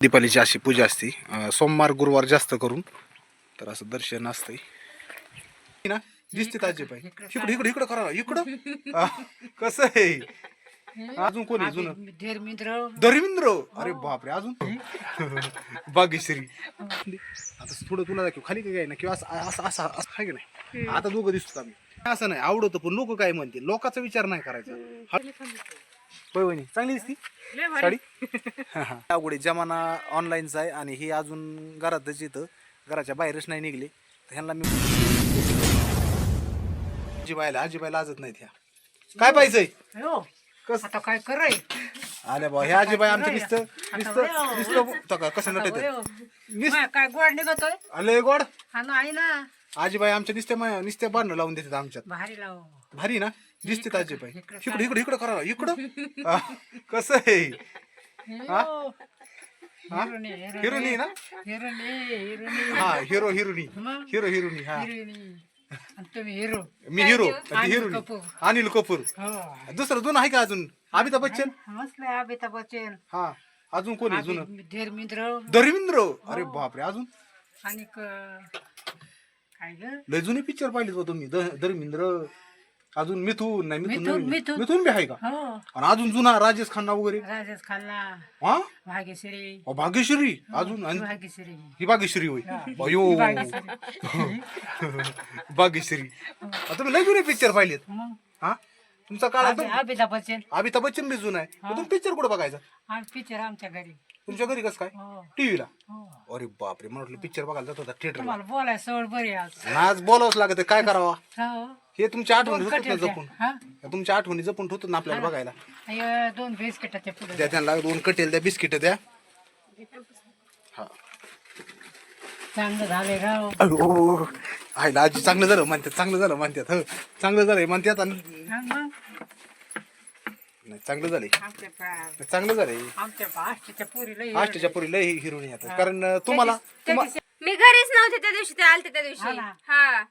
दीपालीची अशी पूजा असते. सोमवार गुरुवार जास्त करून. तर असं दर्शन असतंय. ना दिसते ताजे पाय इकडे इकडे इकडं करा इकडं. आ, कसं आहे? अजून कोणी अजून धर्मेंद्र. धर्मेंद्र? अरे बापरे अजून? बागेश्वरी. आता थोडं तुला दाखव. खाली काय ना किंवा असं असं असं असं आहे की नाही? आता दोघं दिसतो आम्ही. असं नाही आवडतं पण लोक काय म्हणतील? लोकांचा विचार नाही करायचा. होय वहिनी चांगली दिसती? साडी? अवघड आहे. जमाना ऑनलाईनचा आहे आणि हे अजून घरातच येतं. घराच्या बाहेरच नाही निघले. तर ह्यांना मी आजीबाईला आजीबाई लाजत नाहीत ह्या. काय पाहिजे? हो कस आता काय कराय? आल्या बा ह्या आजीबाई आमचं नुसतं नुसतं नुसतं तो का कसं नटत नुसतं काय गोड निघतोय? आले गोड? हा नाही ना. आजीबाई आमच्या नुसत्या नुसत्या बांधणं लावून देतात आमच्यात. भारी लाव. भारी ना? दिसते आजीबाई इकडे इकडे इकडे करा इकडं. कसं आहे? हा? हा? हिरोनी ना? हा हिरो हिरोनी? हिरो हिरोनी हा. तुम्ही हिरो. मी हिरो. हिरोनी. कपूर. अनिल कपूर. हो. दुसरं जुनं आहे का अजून? अमिताभ बच्चन? मस्त अमिताभ बच्चन. हा. अजून कोणी जुनं? धर्मेंद्र. धर्मेंद्र. अरे बापरे अजून? आणि लय जुने पिक्चर पाहिले हो तुम्ही. धर्मेंद्र अजून मिथून नाही मिथून मिथून, नवीन. मिथून. मिथून बी आहे का? हो. आणि अजून जुना राजेश खन्ना वगैरे? राजेश खाल्ला हा? भाग्यश्री. अहो, भाग्यश्री? अजून? आणि भाग्यश्री. ही भाग्यश्री होय. अयो. भाग्यश्री. अहो, तुम्ही लय जुने पिक्चर पाहिलेत. मग? हा? तुमचा काळ अभि- अमिताभ बच्चन. अमिताभ बच्चन बी जुना आहे. मग तुम्ही पिक्चर कुठं बघायचा? हा पिक्चर आमच्या घरी. तुमच्या घरी कसं काय? हो. टीव्हीला? हो. अरे बापरे मला वाटलं पिक्चर बघायला जात होता थिएटरला तुम्हाला बोलाय सवड बरी आज. आज बोलावंच लागत काय करावा? हो. हे तुमच्या आठवणी होतात ना कटेल द्या. जपून? हा? तुमच्या आठवणी जपून ठेवतो ना आपल्याला बघायला. अय, दोन बिस्किटाच्या पुढे द्या त्यांना दोन कटेल द्या बिस्किट द्या. हा. चांगलं झाले राव ना आजी चांगलं झालं म्हणतात चांगलं झालं म्हणतात हो. चांगलं झालंय म्हणतात आणि हा, मग? नाही चांगलं झालंय. आमच्या पा- चांगलं झालंय. आमच्या आष्टीच्या पुरीला आष्टच्या पुरी लय हिरोनी आता कारण अं, तुम्हाला तुम्हा- मी घरीच नव्हते त्या दिवशी ते आलते त्या हा दिवशी ना. हा.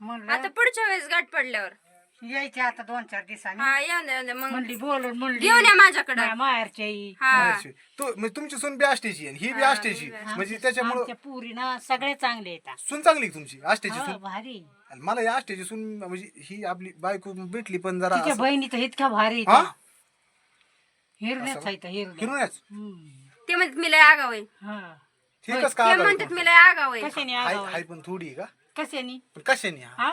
म्हणलं आता पुढच्या वेळेस गाठ पडल्यावर. यायचे आता दोन चार दिवसांनी. हा मग म्हणली बोलून म्हणली घेऊन या माझ्याकडं. हा. तू म्हणजे तुमची सून बी आष्टेची आणि ही बी आष्टेची. म्हणजे त्याच्यामुळं आमच्या पुरी ना सगळे चांगले येतात. सून चांगली आहे तुमची आष्टेची हो, सून. भारी. आणि मला या आष्टेची सून म्हणजे ही आपली बायको भेटली पण जरा तिच्या असं- बहिणी तर इतक्या भारी हा? हिरण्याच आहे हिरण्या हिरोण्याच. ते म्हणतात मी लय आगाव आहे. हा. ठीकच का ते आगाऊ? म्हणतात मी लय आगाव आहे. कशाने हाय आगाव हाय पण थोडी आहे का? कशाने? पण कशाने? हा?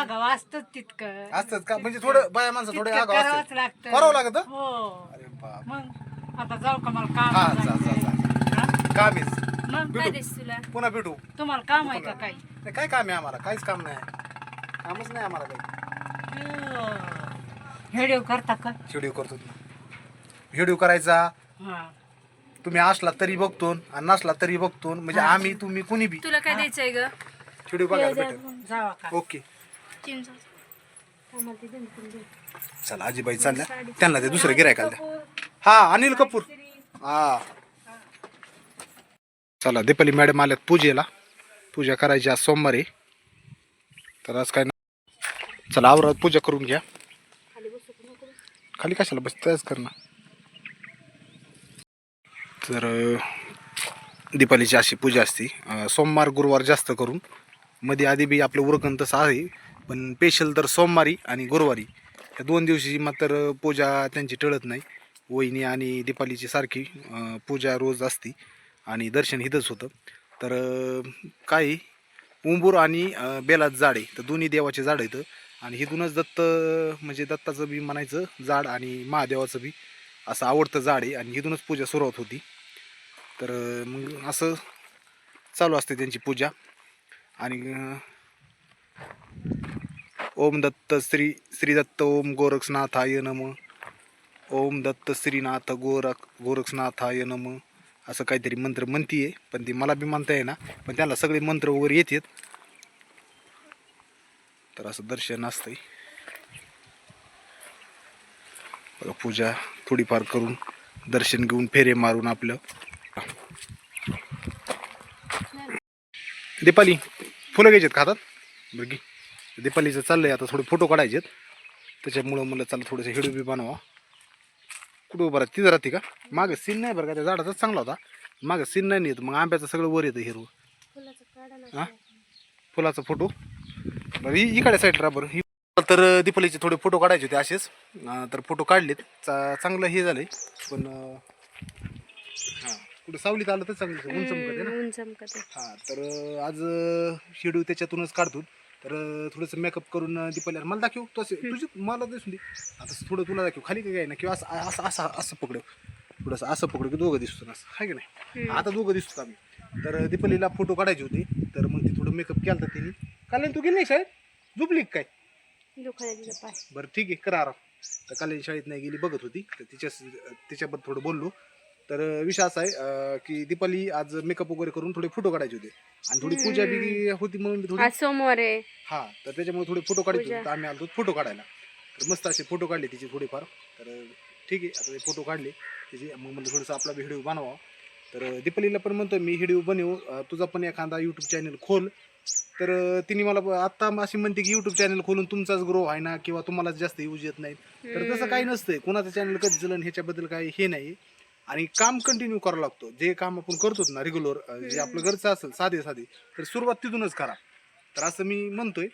आगाव असतच तितकं. असतात का? म्हणजे थोडं बाया माणसं थोडे तितकं आगाऊ करावंच असतात लागतं. करावं लागत? हो. अरे बाप. मग आता जाऊ का मला हा काम जा जा जायचंय. जा हा? काम आहे मग काय भेटू दिस तुला? पुन्हा भेटू. तुम्हाला काम आहे का काही? नाही, काय काम आहे आम्हाला? काहीच काम नाही. कामच नाही आम्हाला काही. व्हिडिओ करता का? व्हिडिओ करतो व्हिडिओ करायचा. हा. तुम्ही असला तरी बघतो आणि नसला तरी बघतो. म्हणजे आम्ही तुम्ही कुणी बी. तुला काय द्यायचंय ग? व्हिडिओ बघायला भेटेल. जावा का? ओके चला आजीबाई चालल्या. त्यांना ते दुसरं गिरायकाला द्या हा अनिल कपूर. हा. चला दीपाली मॅडम आल्यात पूजेला. पूजा करायची आज सोमवारी तर आज काय ना चला आवरात पूजा करून घ्या. खाली कशाला बस त्याच कर ना तर दीपालीची अशी पूजा असते. सोमवार गुरुवार जास्त करून. मध्ये आधी बी आपलं उरकण तसं आहे पण स्पेशल तर सोमवारी आणि गुरुवारी. या दोन दिवशी मात्र पूजा त्यांची टळत नाही. वहिनी आणि दीपालीची सारखी पूजा रोज असते आणि दर्शन इथंच होतं. तर काही काय उंबूर आणि बेलात बेलाचं झाड आहे. तर दोन्ही देवाचे झाड आहेत. आणि हिथूनच दत्त म्हणजे दत्ताचं बी म्हणायचं झाड आणि महादेवाचं बी असं आवडतं झाड आहे. आणि हिथूनच पूजा सुरुवात होती. तर मग असं चालू असते त्यांची पूजा. आणि ओम दत्त श्री श्री दत्त ओम गोरक्षनाथाय नम. ओम दत्त श्रीनाथ गोरख गोरक्षनाथाय नम. असं काहीतरी मंत्र म्हणतीये पण ती मला बी म्हणता येईना. पण त्याला सगळे मंत्र वगैरे येतात. तर असं दर्शन असतंय. बघा, पूजा थोडीफार करून दर्शन घेऊन फेरे मारून आपलं. दीपाली फुलं घ्यायचेत खातात हातात? बघी दीपालीचं चाललंय आता थोडे फोटो काढायचेत. त्याच्यामुळं मला चाललं थोडंसं हिडू बी बनवा. कुठं उभं राहते? तिथं राहते का? मागं सीन नाही बरं का? त्या झाडाचाच चांगला होता. मागं सीन नाही येत. मग आंब्याचं सगळं वर येतं हिरवं. हा? फुलाचा फोटो. बरं इ- इकडे साईड बरं. ही तर दीपालीचे थोडे फोटो काढायचे होते असेच. तर फोटो काढलेत. चा चांगलं हे झालंय. पण हां कुठे सावलीत आलं तर चांगलं. आहे. हां तर आज शेड्यू त्याच्यातूनच काढतो. तर थोडंसं मेकअप करून अं, दीपाली अरे मला दाखव तसे तुझी मला दिसून दे. आता थोडं तुला दाखव. खाली काय ना किंवा असं असं असं असं पकडव. थोडंसं असं पकडू की दोघं दिसतो ना असं. आहे की नाही? आता दोघं दिसतो आम्ही. तर दीपालीला फोटो काढायचे होते. तर मग ती थोडं मेकअप केला होता तिने. काल तू गेली नाही शाळेत? झोपली काय? बरं ठीक आहे करा आराम. तर काल शाळेत नाही गेली बघत होती. तर तिच्या तिच्याबद्दल थोडं बोललो. तर विषय असा आहे की दीपाली आज मेकअप वगैरे करून थोडे फोटो काढायचे होते. आणि थोडी पूजा बी होती म्हणून मी थोडी आज सोमवार आहे. हा तर त्याच्यामुळे थोडे फोटो काढायचे. होते. तर आम्ही आलो फोटो काढायला. तर मस्त असे फोटो काढले तिचे थोडेफार. तर ठीक आहे आता फोटो काढले. तिचे मग म्हणजे थोडंसं आपला व्हिडिओ बनवा तर दीपालीला पण म्हणतो मी व्हिडिओ बनवू. तुझा पण एखादा यूट्यूब चॅनल खोल. तर तिने मला ब- आता अशी म्हणते की यूट्यूब चॅनल खोलून तुमचाच ग्रो आहे ना किंवा तुम्हाला जास्त यूज येत नाही तर तसं काही नसतंय. कोणाचं चॅनल कधी चलन ह्याच्याबद्दल काही हे नाही. आणि काम कंटिन्यू करावं लागतो. जे काम आपण करतो ना रेग्युलर जे आपलं घरचं असेल साधे साधे तर सुरुवात तिथूनच करा. तर असं मी म्हणतोय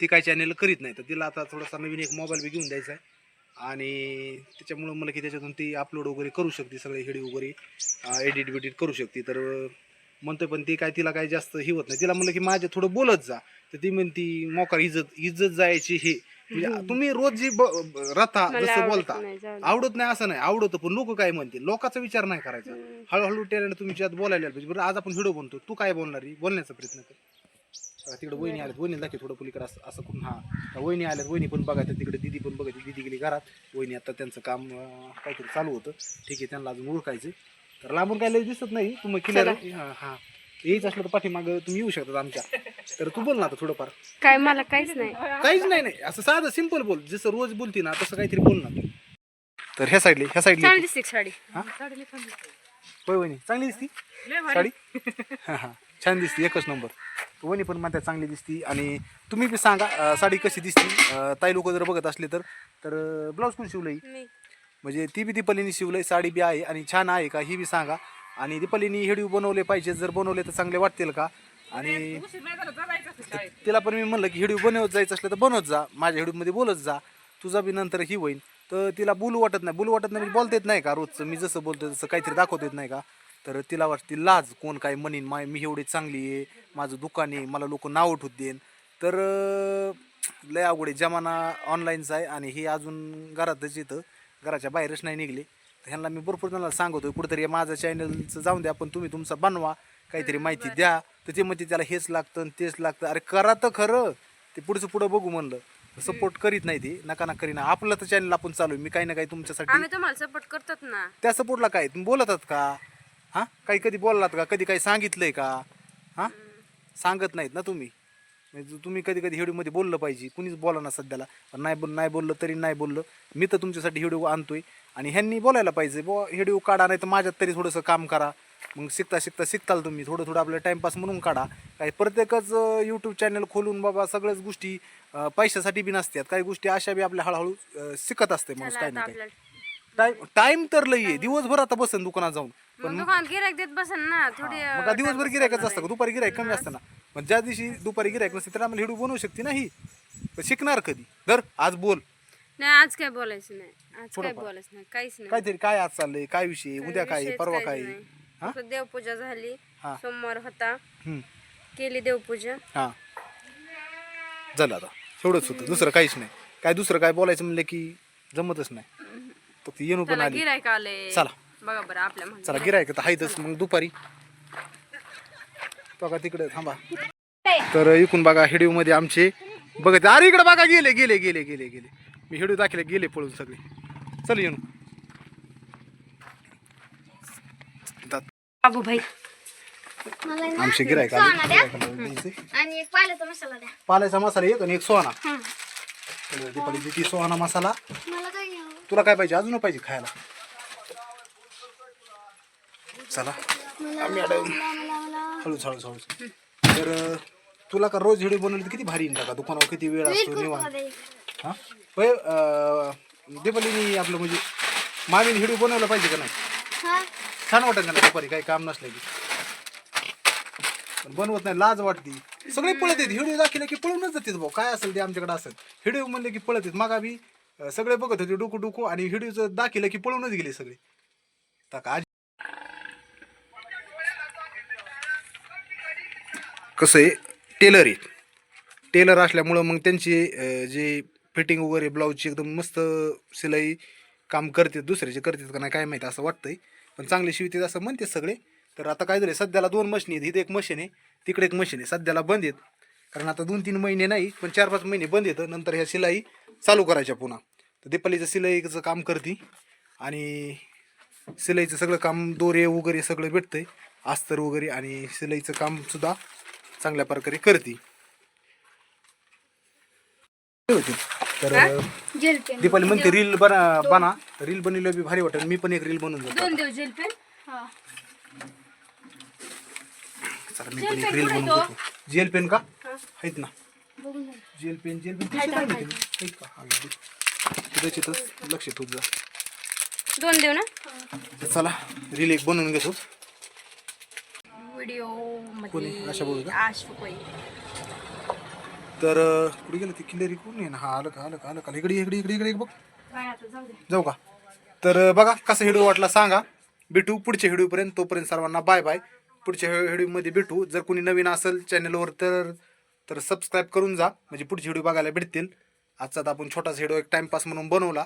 ती काय चॅनल करीत नाही तर तिला आता थोडासा नवीन एक मोबाईल बी घेऊन द्यायचा आहे. आणि त्याच्यामुळं मला की त्याच्यातून ती अपलोड वगैरे करू शकते सगळे व्हिडिओ वगैरे एडिट बिडिट करू शकते. तर म्हणतोय पण ती काय तिला काय जास्त हिवत होत नाही. तिला म्हणलं की माझ्या थोडं बोलत जा. तर ती म्हणती मोकार इज्जत इज्जत जायची हे. म्हणजे तुम्ही रोज जी ब- ब- राहता मला जसं आवडत बोलता नाही, जाऊ दे. आवडत नाही असं नाही आवडतं पण लोक काय म्हणतील? लोकांचा विचार नाही करायचा. हळूहळू टॅलेंट तुम्ही ज्यात बोलायला पाहिजे बरं आज आपण व्हिडिओ बनतो तू काय बोलणार आहे? बोलण्याचा प्रयत्न कर. तिकडे वहिनी आल्यात वहिनी दाखव थोडं पलीकडे असं असं करून. हा. वहिनी आल्यात वहिनी पण बघायचं तिकडे दिदी पण बघायची दिदी गेली घरात. वहिनी आता त्यांचं काम अं, काहीतरी चालू होतं. ठीक आहे त्यांना अजून ओळखायचं तर लांबून काय लय दिसत नाही तुम्ही हां हां. यायचं असलं तर पाठीमागं तुम्ही येऊ शकतात आमच्या. तर तू बोल ना आता थोडंफार. काय मला काहीच नाही. काहीच नाही नाही. असं साधं सिंपल बोल. जसं रोज बोलती ना तसं काहीतरी बोल ना तू. तर ह्या साईडला ह्या साईडला चांगली दिसते साडी. होय वहिनी. चांगली दिसती? साडी? हां हां. छान दिसती एकच नंबर. वहिनी पण म्हणतात चांगली दिसती. आणि तुम्ही बी सांगा अं, साडी कशी दिसती? अं, ताई लोक जर बघत असले तर. तर ब्लाऊज कोण शिवलंय? मी. म्हणजे ती बी दीपालीनी शिवलंय साडी बी आहे आणि छान आहे का? ही बी सांगा. आणि दीपालीनी हेडिओ बनवले पाहिजे जर बनवले तर चांगले वाटतील का? आणि तिला पण मी म्हणलं की हेडिओ बनवत जायचं असलं तर बनवत जा माझ्या हेडिओमध्ये बोलत जा. तुझा बी नंतर ही होईल तर तिला बोलू वाटत नाही बोलू वाटत नाही म्हणजे बोलता येत नाही का रोजचं? मी जसं बोलतो तसं काहीतरी दाखवता येत नाही का? तर तिला वाटते लाज कोण काय म्हणीन माय मी एवढी चांगली आहे माझं दुकान आहे मला लोक नाव उठूत देईन. तर लय अवघड आहे. जमाना ऑनलाईनचा आहे आणि हे अजून घरातच येतं घराच्या बाहेरच नाही निघले. ह्यांना मी भरपूर जणांना सांगतोय कुठेतरी माझं चॅनलचं जाऊन द्या पण तुम्ही तुमचा बनवा काहीतरी माहिती द्या. तर ते म्हणते त्याला हेच लागतं आणि तेच लागतं. अरे करा तर खरं. ते पुढचं पुढं बघू म्हणलं. सपोर्ट करीत नाही ते. नका ना करीना. आपलं तर चॅनल आपण चालू आहे. मी काही ना काही तुमच्यासाठी आम्ही तुम्हाला सपोर्ट करतात ना. त्या सपोर्टला काय? तुम्ही बोलतात का? हां? काही कधी बोललात का? कधी काही सांगितलंय का? हां? सांगत नाहीत ना तुम्ही. म्हणजे तुम्ही कधी कधी व्हिडिओमध्ये बोललं पाहिजे कुणीच बोला ना सध्याला. पण नाही बोल नाही बोललं तरी नाही बोललं. मी तर तुमच्यासाठी व्हिडिओ आणतोय. आणि ह्यांनी बोलायला पाहिजे बुवा व्हिडिओ काढा नाही तर माझ्यात तरी थोडंसं काम करा. मग शिकता शिकता शिकताल तुम्ही. थोडं थोडं आपलं टाईमपास म्हणून काढा. काही प्रत्येकच यूट्यूब चॅनल खोलून बाबा सगळ्याच गोष्टी पैशासाठी बी नसतात. काही गोष्टी अशा बी आपल्या हळूहळू शिकत असते माणूस आता ना टाइम टाइम तर लई आहे. दिवसभर आता बसन दुकानात जाऊन. मग दुकानात गिरायक देत बसन ना थोडी दिवसभर गिरायकच असतं का? दुपारी गिरायक कमी असतं ना. मग ज्या दिवशी दुपारी गिरायक नसते तर आम्हाला हिडू बनवू शकते नाही पण शिकणार कधी? धर आज बोल. नाही आज काय बोलायचं नाही. आज काय थोडंफार. बोलायचं नाही काहीच नाही. काहीतरी काय आज चाललंय काय विषय उद्या काय विषयच परवा काहीच काय नाही. हा? फक्त देवपूजा झाली. हा. सोमवार होता. हम्म, केली देवपूजा. हा. झालं आता. एवढंच होतं. दुसरं काहीच नाही. काय दुसरं काय बोलायचं म्हणलं की जमतच नाही. फक्त येणू पण त्याला आली. गिरायक आले. चला. बघा बरं आपल्या चला गिरायक तर आहेतच. मग दुपारी बघा तिकडे थांबा. तर इकून बघा हिडिओ मध्ये आमचे बघत अरे इकडे बघा गेले गेले गेले गेले गेले. मी हिडिओ दाखले गेले पळून सगळे. चल येऊन बाबू भाई. आमचे गिरायक आणि एक पाल्याचा मसाला द्या. पाल्याचा मसाला एक आणि एक सोना दीपाली ती सोना मसाला. मला काय घ्यावं? तुला काय पाहिजे? अजून पाहिजे खायला. चला. मॅडम हळूच हळूच हळूच तर तुला का रोज व्हिडिओ बनवले तर किती भारी येईल का दुकानावर किती वेळ असतो निवांत. हा? दीपालीनी आपलं म्हणजे मामीने व्हिडिओ बनवला पाहिजे का नाही? छान वाटत ना दुपारी? काही काम नसलं की. पण बनवत नाही लाज वाटते. सगळे पळत आहेत हिडिओ दाखिले की पळूनच जातात भाऊ. काय असेल ते आमच्याकडे असेल हिडिओ म्हणले की पळत आहेत मागा बी अं, सगळे बघत होते डुकू डुकू आणि हिडिओचं दाखिलं की पळूनच गेले सगळे. तर का आज कसं आहे टेलर आहे. टेलर असल्यामुळं मग त्यांची जे फिटिंग वगैरे ब्लाऊजची एकदम मस्त शिलाई काम करते दुसऱ्याचे करतात का नाही काय माहिती असं वाटतंय. पण चांगले शिवतात असं म्हणते सगळे. तर आता काय झालं सध्याला दोन मशीन आहेत. इथे एक मशीन आहे तिकडे एक मशीन आहे. सध्याला बंद आहेत. कारण आता दोन तीन महिने नाही पण चार पाच महिने बंद येतं नंतर ह्या शिलाई चालू करायच्या पुन्हा. तर दीपालीचं शिलाईचं काम करते. आणि शिलाईचं सगळं काम दोरे वगैरे सगळं भेटतंय. अस्तर वगैरे आणि शिलाईचं कामसुद्धा चांगल्या प्रकारे करते. होते? तर जेल पेन. दीपाली म्हणते रील बना बना. रील बनवलं बी भारी वाटेल. मी पण एक रील बनवून जातो दोन दिवस जेल पेन? हा. चला मी पण एक रील बनवून देतो. जेल पेन का? आहेत ना. बघून. Gel pen gel pen. कशी काय माहिती? आहेत. का? हा, लक्ष ठेवत जा. दोन देऊ ना? तर चला रील एक बनवून घेतो. व्हिडिओ कोणी? आशा बोलू का? आशुकोई तर कुठे गेलं ते? किल्लेरी कोण आहे ना? हा आलं का आलं का आलं का? इकडे इकडे इकडे इकडे बघ. जाऊ का? तर बघा कसा व्हिडिओ वाटला सांगा. भेटू पुढच्या व्हिडिओपर्यंत तोपर्यंत सर्वांना बाय बाय पुढच्या व्हिडिओमध्ये भेटू जर कोणी नवीन असेल चॅनलवर तर तर सबस्क्राईब करून जा. म्हणजे पुढचे व्हिडिओ बघायला भेटतील. आजचा तर आपण छोटासा व्हिडिओ एक टाइमपास म्हणून बनवला.